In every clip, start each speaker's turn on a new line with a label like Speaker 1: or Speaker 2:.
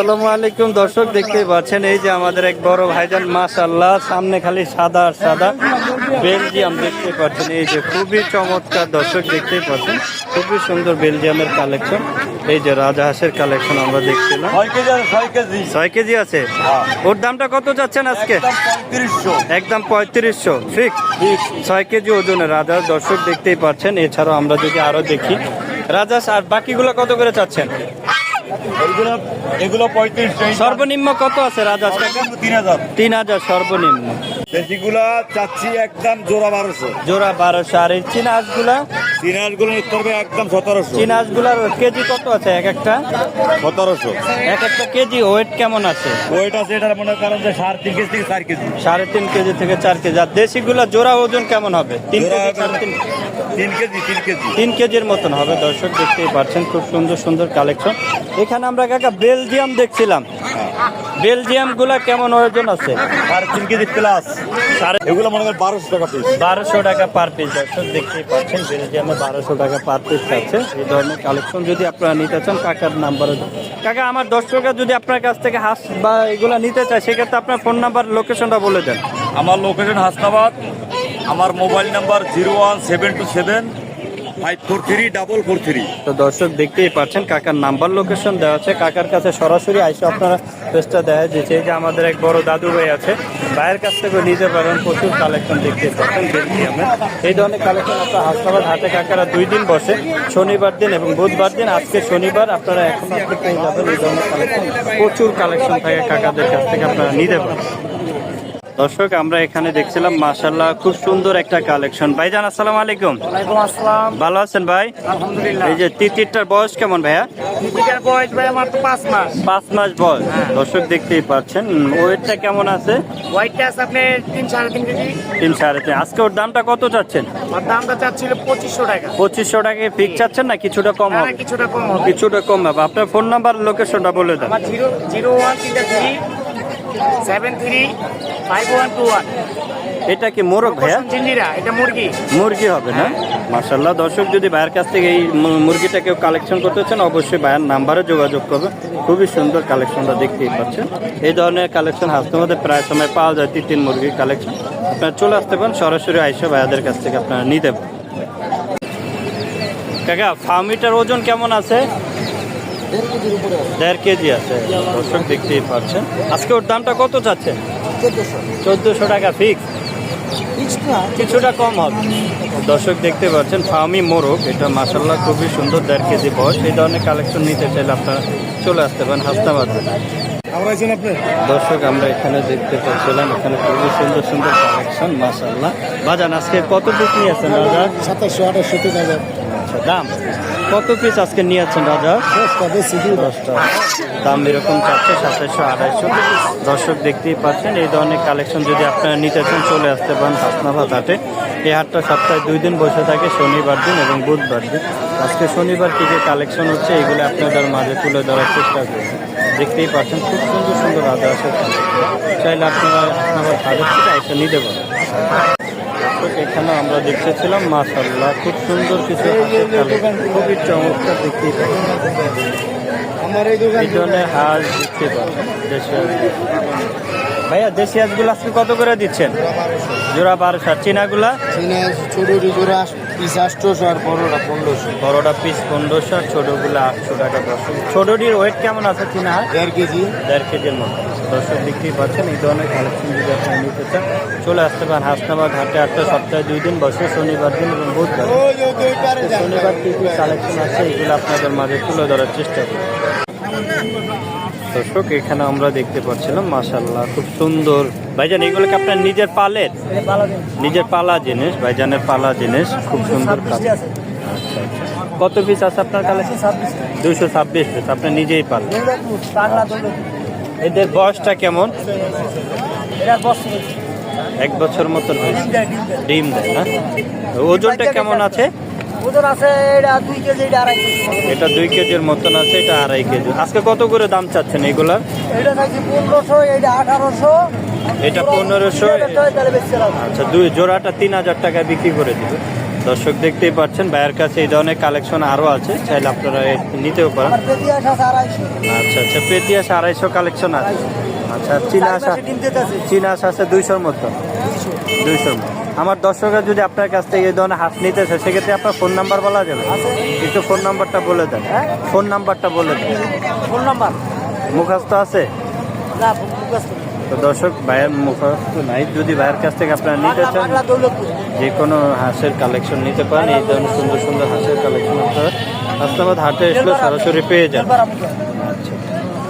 Speaker 1: আসসালামু আলাইকুম দর্শক দেখতেই পাচ্ছেন এই যে আমাদের এক বড় ভাইজান মাশাল্লাহ সামনে খালি সাদা আর সাদা বেলজিয়াম দেখতে পাচ্ছেন। এই যে খুবই চমৎকার দর্শক দেখতেই পাচ্ছেন খুবই সুন্দর বেলজিয়ামের কালেকশন। এই যে রাজহাঁসের কালেকশন আমরা দেখছিলাম
Speaker 2: ছয় কেজি
Speaker 1: আছে ওর দামটা কত যাচ্ছেন আজকে? একদম পঁয়ত্রিশশো। ঠিক? ছয় কেজি ওজনের রাজহাঁস দর্শক দেখতেই পাচ্ছেন। এছাড়াও আমরা যদি আরও দেখি রাজহাঁস আর বাকিগুলো কত করে চাচ্ছেন?
Speaker 2: এগুলো পঁয়ত্রিশ
Speaker 1: সর্বনিম্ন কত আছে রাজা?
Speaker 2: তিন হাজার।
Speaker 1: তিন হাজার সর্বনিম্ন।
Speaker 2: দেশিগুলা চাচ্ছি একদম জোড়া বারোশো।
Speaker 1: জোড়া বারোশো। আর এই চীনা হাঁসগুলা?
Speaker 2: তিন হাজারগুলো নিতে হবে একদম সতেরোশো।
Speaker 1: চীনা হাঁসগুলার কেজি কত আছে এক একটা?
Speaker 2: সতেরোশো।
Speaker 1: এক একটা কেজি ওয়েট কেমন আছে?
Speaker 2: ওইটা আছে এটার মনে করেন যে সাড়ে তিন কেজি থেকে চার কেজি।
Speaker 1: সাড়ে তিন কেজি থেকে চার কেজি। আর দেশিগুলা জোড়া ওজন কেমন হবে? তিন কেজি সাড়ে তিন
Speaker 2: তিন কেজি তিন কেজি।
Speaker 1: তিন কেজির মতন হবে। দর্শক দেখতেই পাচ্ছেন খুব সুন্দর সুন্দর কালেকশন এখানে আমরা কাকা বেলজিয়াম দেখছিলাম। বেলজিয়ামগুলা কেমন ওজন আছে?
Speaker 2: সাড়ে তিন কেজি প্লাস এগুলো মনে করেন বারোশো টাকা পিস
Speaker 1: বারোশো টাকা পার পিস দর্শক দেখতেই পাচ্ছেন বেলজিয়ামে বারোশো টাকা পার পিস আছে। এই ধরনের কালেকশন যদি আপনারা নিতে চান কাকার নাম্বারে কাকা আমার দর্শকরা যদি আপনার কাছ থেকে হাঁস বা এগুলো নিতে চায় সেক্ষেত্রে আপনার ফোন নাম্বার লোকেশনটা বলে দেন।
Speaker 2: আমার লোকেশন হাসনাবাদ। আমার mobile number zero one seven two seven five four three double four three
Speaker 1: তো দর্শক দেখতেই পাচ্ছেন, কাকার নাম্বার লোকেশন দেওয়া আছে। কাকার কাছে সরাসরি আইসে আপনারা পেজটা দেখা এই যে আমাদের এক বড় দাদু ভাই আছে, ভাইয়ের কাছ থেকে নিতে পারেন, প্রচুর কালেকশন দেখতে পাচ্ছেন বেলজিয়ামে এই ধরনের কালেকশন আপনার হাসপাতাল হাতে কাকারা দুই দিন বসে, শনিবার দিন এবং বুধবার দিন, আজকে শনিবার আপনারা এখন আপনি পেয়ে যাবেন এই ধরনের কালেকশন প্রচুর কালেকশন থাকে কাকাদের কাছ থেকে, আপনারা নিতে পারেন। দর্শক আমরা এখানে দেখছিলাম মাশাল্লাহ খুব সুন্দর একটা কালেকশন। ভাই ভাইজান আসসালামু আলাইকুম।
Speaker 3: আসসালাম।
Speaker 1: ভালো আছেন ভাই?
Speaker 3: আলহামদুলিল্লাহ।
Speaker 1: এই যে তিতিরটার বয়স কেমন ভাইয়া?
Speaker 3: নিতিকার বয়স ভাই আমার পাঁচ মাস।
Speaker 1: পাঁচ মাস বয়স। দর্শক দেখতেই পাচ্ছেন ওয়েটটা কেমন আছে?
Speaker 3: আপনার তিন সাড়ে তিন কেজি।
Speaker 1: তিন সাড়ে তিন। আজকে ওর দামটা কত চাচ্ছেন?
Speaker 3: দামটা চাচ্ছিল পঁচিশশো টাকা।
Speaker 1: পঁচিশশো টাকায় ফিক্স চাচ্ছেন না? কিছুটা কম
Speaker 3: হ্যাঁ
Speaker 1: হবে।
Speaker 3: কিছুটা কম হবে।
Speaker 1: কিছুটা কম হবে। আপনার ফোন নাম্বার লোকেশনটা বলে দেন।
Speaker 3: জিরো জিরো ওয়ান তিনটা three seven three five one two one
Speaker 1: এটা কি মোরগ ভাইয়া?
Speaker 3: জিন্দিরা এটা মুরগি।
Speaker 1: মুরগি হবে না? মাসাল্লাহ দর্শক যদি ভাইয়ের কাছ থেকে এই মুরগিটা কেউ কালেকশন করতে চান অবশ্যই ভাইয়ের নাম্বারে যোগাযোগ করবে খুবই সুন্দর কালেকশনটা দেখতেই পাচ্ছেন। এই ধরনের কালেকশন হাসতে মধ্যে প্রায় সময় পাওয়া যায় তিন তিন মুরগির কালেকশন আপনারা চলে আসতে পারেন সরাসরি আইসা ভাইয়াদের কাছ থেকে আপনারা নিতে পারেন। কাকা ফার্মিটার ওজন কেমন আছে? দেড় কেজি আছে দর্শক দেখতেই পাচ্ছেন। আজকে ওর দামটা কত চাচ্ছেন? চোদ্দোশো। টাকা ফিক্স কিছুটা কম হবে। দর্শক দেখতে পাচ্ছেন ফার্মি মোরগ এটা মাসাল্লাহ খুবই সুন্দর দেড় কেজি বয়স। এই ধরনের কালেকশন নিতে চাইলে আপনারা চলে আসতে পারেন হাসনাবাদ দর্শক আমরা এখানে দেখতে পাচ্ছিলাম এখানে খুবই সুন্দর সুন্দর কালেকশন মাসাল্লাহ বাজান আজকে কত পিস নিয়েছেন রাজা
Speaker 3: সাতাশশো আঠাশশো তিন হাজার।
Speaker 1: আচ্ছা দাম? কত পিস আজকে নিয়ে যাচ্ছেন রাজা?
Speaker 3: দশটা
Speaker 1: দাম এরকম চাচ্ছে সাতাশশো আড়াইশো। দর্শক দেখতেই পাচ্ছেন, এই ধরনের কালেকশন যদি আপনারা নিতে চান, চলে আসতে পারেন হাসনাবাদ হাটে। এই হাটটা সপ্তাহে দুই দিন বসে থাকে, শনিবার দিন এবং বুধবার দিন। আজকে শনিবার কী যে কালেকশন হচ্ছে, এগুলো আপনাদের মাঝে তুলে ধরার চেষ্টা করছি দেখতেই পাচ্ছেন, খুব সুন্দর সুন্দর আদা আছে। চাইলে আপনারা হাসনাবাদ হাটের থেকে এসে নিতে পারেন। দর্শক, এখানে আমরা দেখতেছিলাম মাশাল্লাহ খুব সুন্দর কিছু খুবই চমৎকার পাচ্ছেন।
Speaker 3: আমার এই দোকান
Speaker 1: হাঁস দেখতে পাবেন দেশি। ভাইয়া দেশি হাঁসগুলো আজকে কত করে দিচ্ছেন? জোড়া বারোশো। চীনাগুলা?
Speaker 3: চীনা ছোট জোড়া পিস আটশোশো আর বড়টা পনেরোশো।
Speaker 1: বড়টা পিস পনেরোশো আর ছোটোগুলো আটশো টাকা দর্শক ছোটোটির ওয়েট কেমন আছে চীনা
Speaker 3: দেড় কেজি।
Speaker 1: দেড় কেজির মতো। দর্শক দেখতেই পাচ্ছেন এই ধরনের কালেকশন যদি আপনি নিতে চান চলে আসতে পারেন হাসনাবাদ হাটে আটটা সপ্তাহে দুই দিন বসে শনিবার দিন এবং বুধবার শনিবার কী কী কালেকশন আছে এগুলো আপনাদের মাঝে তুলে ধরার চেষ্টা করি। দর্শক এখানে আমরা দেখতে পাচ্ছিলাম মাশাল্লাহ খুব সুন্দর। ভাইজান এগুলো কি আপনার নিজের পালের? নিজের পালা জিনিস ভাইজানের পালা জিনিস খুব সুন্দর। আচ্ছা আচ্ছা। কত পিস আছে আপনার কালেকশন দুশো ছাব্বিশ। পিস আপনি নিজেই পালেন। এদের বয়সটা কেমন? এক বছর মতন ডিম দেয় না? ওজনটা কেমন আছে।
Speaker 3: ওজন আছে এটা দুই কেজি এটা আড়াই কেজি।
Speaker 1: এটা দুই কেজির মতন আছে এটা আড়াই কেজি। আজকে কত করে দাম চাচ্ছেন এগুলার?
Speaker 3: এটা চাইছি পনেরোশো এটা আঠারোশো।
Speaker 1: এটা পনেরোশো আচ্ছা দুই জোড়াটা তিন হাজার টাকায় বিক্রি করে দিবে। দর্শক দেখতেই পাচ্ছেন ভাইয়ের কাছে এই ধরনের কালেকশন আরও আছে চাইলে আপনারা নিতেও পারেন। আচ্ছা আচ্ছা পেটিয়াস আড়াইশো কালেকশন আছে। আচ্ছা চীনা চীনা আসা আছে দুইশোর মতো। দুইশোর মতো। আমার দর্শকরা যদি আপনার কাছ থেকে এই ধরনের হাঁস নিতে চায় সেক্ষেত্রে আপনার ফোন নাম্বার বলা যাবে? একটু ফোন নাম্বারটা বলে দেন। ফোন নাম্বারটা বলে দেন।
Speaker 3: Phone number?
Speaker 1: মুখস্থ আছে? তো দর্শক ভাইয়ের মুখস্থ নাই। যদি ভাইয়ের কাছ থেকে আপনারা নিতে চান যে কোনো হাঁসের কালেকশন নিতে পারেন এই ধরনের সুন্দর সুন্দর হাঁসের কালেকশন আপনারা হাসনাবাদ হাটে এসলে সরাসরি পেয়ে যান আচ্ছা।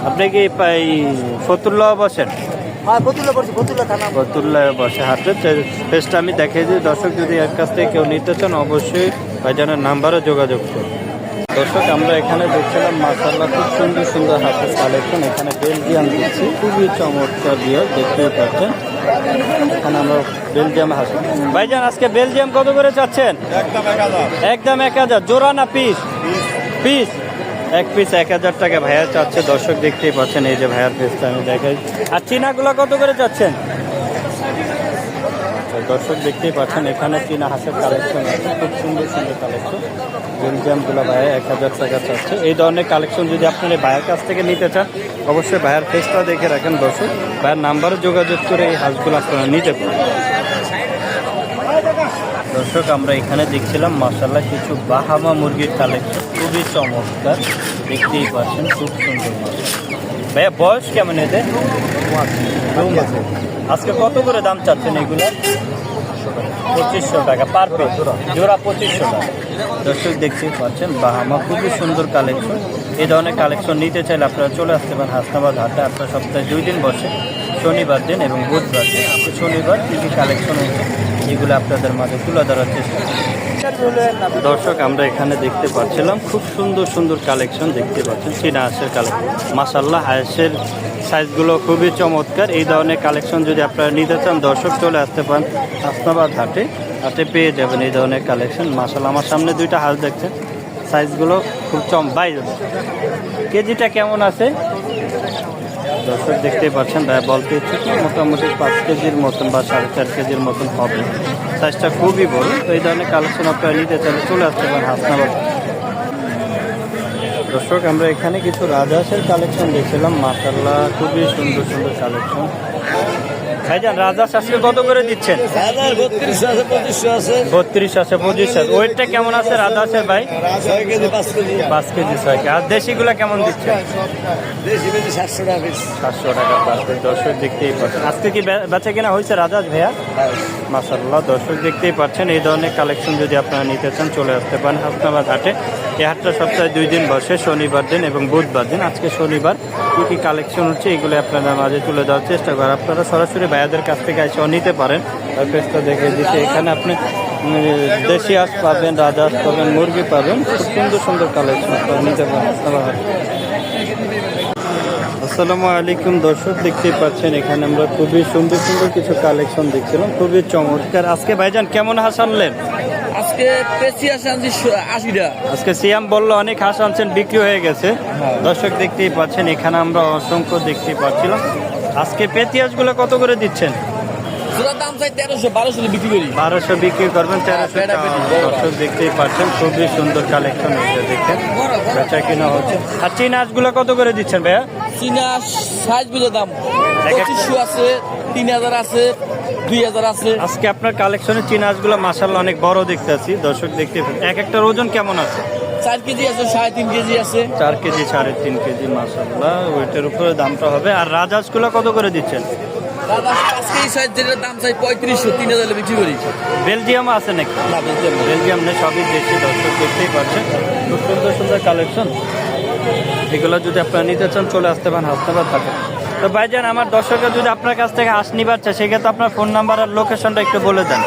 Speaker 1: আপনি কি এই ফতুল্লাহ বসেন?
Speaker 3: হ্যাঁ ফতুল্লা পড়ছি ফতুল্লা থানা।
Speaker 1: ফতুল্লাহ বসে হাটে। পেজটা আমি দেখিয়ে দিই। দর্শক যদি এর কাছ থেকে কেউ নিতে চান অবশ্যই ভাইজানের নাম্বারে যোগাযোগ করুন। দর্শক আমরা এখানে দেখছিলাম মাসাল্লাহ খুব সুন্দর সুন্দর হাতের কালেকশন এখানে বেলজিয়াম দিচ্ছি খুবই চমৎকার দিয়ে দেখতেই পাচ্ছেন। এখানে আমরা বেলজিয়াম হাস। ভাইজান আজকে বেলজিয়াম কত করে চাচ্ছেন? একদম এক হাজার। জোড়া না পিস? পিস। এক পিস এক হাজার টাকা ভাইয়া চাচ্ছে। দর্শক দেখতেই পাচ্ছেন এই যে ভাইয়ার পিসটা আমি দেখাই। আর চিনাগুলো কত করে চাচ্ছেন? দর্শক দেখতেই পাচ্ছেন, এখানে চীনা হাঁসের কালেকশন আছে। খুব সুন্দর সুন্দর কালেকশন বেলজিয়ামগুলো ভাইয়া এক হাজার টাকা চাচ্ছে। এই ধরনের কালেকশন যদি আপনার ভাইয়ের কাছ থেকে নিতে চান, অবশ্যই ভাইয়ের ফেসটা দেখে রাখেন দর্শক। ভাইয়ের নাম্বারে যোগাযোগ করে এই হাঁসগুলো আপনারা নিতে পারেন। দর্শক, আমরা এখানে দেখছিলাম মাসাল্লাহ কিছু বাহামা মুরগির কালেকশন খুবই চমৎকার। দেখতেই পাচ্ছেন, খুব সুন্দর মাছ ভাইয়া, বয়স কেমন এদের আজকে কত করে দাম চাচ্ছেন এগুলো? পঁচিশশো টাকা পার জোড়া পঁচিশশো টাকা। দর্শক দেখতেই পাচ্ছেন, বাহামা খুবই সুন্দর কালেকশন এই ধরনের কালেকশন নিতে চাইলে আপনারা চলে আসতে পারেন হাসনাবাদ হাটে। আপনার সপ্তাহে দুই দিন বসে, শনিবার দিন এবং বুধবার দিন। শনিবার কী কী কালেকশন হচ্ছে এগুলো আপনাদের মাঝে তুলে ধরার চেষ্টা দর্শক, আমরা এখানে দেখতে পাচ্ছিলাম খুব সুন্দর সুন্দর কালেকশন দেখতে পাচ্ছেন, চীনা হাঁসের কালেকশন। মাসাল্লাহ হাঁসের সাইজগুলো খুবই চমৎকার। এই ধরনের কালেকশন যদি আপনারা নিতে চান, দর্শক চলে আসতে পারেন হাসনাবাদ হাটে। হাটে পেয়ে যাবেন এই ধরনের কালেকশন। মাসাল্লাহ আমার সামনে দুইটা হাঁস দেখছেন। সাইজগুলো খুব চম বাইরে কেজিটা কেমন আছে? দর্শক দেখতেই পাচ্ছেন ভাই বলতে ইচ্ছে মোটামুটি পাঁচ কেজির মতন বা সাড়ে চার কেজির মতন হবে। সাইজটা খুবই বড়। তো এই ধরনের কালেকশন আপনারা নিতে চাইলে চলে আসতে পারেন হাসনাবাদ। দর্শক, আমরা এখানে কিছু রাজহাঁসের কালেকশন দেখছিলাম। মাসাল্লাহ খুবই সুন্দর সুন্দর কালেকশন। ভাইজান রাজহাঁস আজকে কত করে দিচ্ছেন?
Speaker 2: আছে আছে।
Speaker 1: বত্রিশ আছে পঁচিশ আছে। ওয়েটটা কেমন আছে রাজহাঁসের ভাই?
Speaker 2: ছয় কেজি পাঁচ কেজি।
Speaker 1: ছয় কেজি। আর দেশিগুলা কেমন দিচ্ছেন?
Speaker 2: কেজি সাতশো টাকা
Speaker 1: সাতশো টাকা পিস দর্শক দেখতেই পাচ্ছেন। আজকে কি বেচা কেনা হয়েছে রাজাজ ভাইয়া? মাসাল্লাহ দর্শক দেখতেই পাচ্ছেন। এই ধরনের কালেকশন যদি আপনারা নিতে চান চলে আসতে পারেন হাসনাবাদ হাটে। এই হাটটা সপ্তাহে দুই দিন বসে, শনিবার দিন এবং বুধবার দিন। আজকে শনিবার, কী কী কালেকশন হচ্ছে এগুলো আপনাদের মাঝে তুলে দেওয়ার চেষ্টা করেন আপনারা সরাসরি ভাইয়াদের কাছ থেকে এসেও নিতে পারেন। আর দেখে দিতে এখানে আপনি দেশি হাঁস পাবেন রাজহাঁস পাবেন, মুরগি পাবেন। খুব সুন্দর সুন্দর কালেকশন আপনারা নিতে পারেন। আসসালামু আলাইকুম দর্শক, দেখতেই পাচ্ছেন এখানে আমরা খুবই সুন্দর সুন্দর কিছু কালেকশন দেখছিলাম। খুবই চমৎকার। আজকে ভাইজান, কেমন হাঁস আনলেন?
Speaker 4: আজকে পেশি আছে আনছি আশিটা।
Speaker 1: আজকে সিয়াম বলল অনেক হাঁস আনছেন বিক্রি হয়ে গেছে। দর্শক দেখতেই পাচ্ছেন এখানে আমরা অসংখ্য দেখতেই পাচ্ছিলাম। আজকে পেতি হাঁসগুলো কত করে দিচ্ছেন?
Speaker 4: দাম চাই তেরোশো বারোশো বিক্রি করি।
Speaker 1: বারোশো বিক্রি করবেন তেরোশো দেখতেই পাচ্ছেন খুবই সুন্দর কালেকশন এটা দেখেন বেচা কিনা হচ্ছে। আর কত করে দিচ্ছেন ভাইয়া?
Speaker 4: চীনা সাইজ বুঝে দাম। পঁচিশশো আছে তিন হাজার আছে। দুই হাজার আছে।
Speaker 1: আজকে আপনার কালেকশনে চীন হাঁসগুলো মাসাল্লাহ অনেক বড় দেখতে আছি। দর্শক দেখতে এক একটার ওজন কেমন আছে?
Speaker 4: চার কেজি আছে সাড়ে তিন কেজি আছে।
Speaker 1: চার কেজি সাড়ে তিন কেজি মাসাল্লাহ ওইটার উপরে দামটা হবে। আর রাজহাঁসগুলো কত করে দিচ্ছেন? বেলজিয়াম আছে নাকি?
Speaker 4: না পারলাম।
Speaker 1: বেলজিয়াম নেই সবই দেশি দর্শক দেখতেই পাচ্ছেন। খুব সুন্দর সুন্দর কালেকশন। এগুলো যদি আপনারা নিতে চান চলে আসতে পারেন হাসনাবাদ থাকে তো ভাইজান আমার দর্শকরা যদি আপনার কাছ থেকে হাঁস নিবার চায় সেক্ষেত্রে আপনার ফোন নাম্বার আর লোকেশনটা একটু বলে দেন।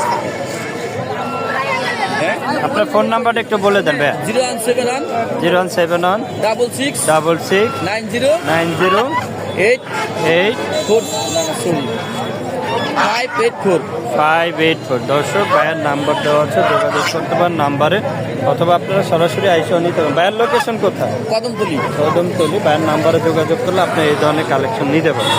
Speaker 4: হ্যাঁ
Speaker 1: আপনার ফোন নাম্বারটা একটু বলে দেন ভাইয়া।
Speaker 4: Zero one seven one
Speaker 1: zero one seven one
Speaker 4: double six
Speaker 1: double six
Speaker 4: nine zero
Speaker 1: nine zero
Speaker 4: eight
Speaker 1: eight
Speaker 4: four sorry five eight four
Speaker 1: five eight four দর্শক ভাইয়ের নাম্বার দেওয়া আছে যোগাযোগ করতে পারেন নাম্বারে অথবা আপনারা সরাসরি আইসেও নিতে পারেন ভাইয়ের লোকেশন কোথায়?
Speaker 4: কদমতলি।
Speaker 1: কদমতলি। ভাইয়ের নাম্বারে যোগাযোগ করলে আপনি এই ধরনের কালেকশন নিতে পারেন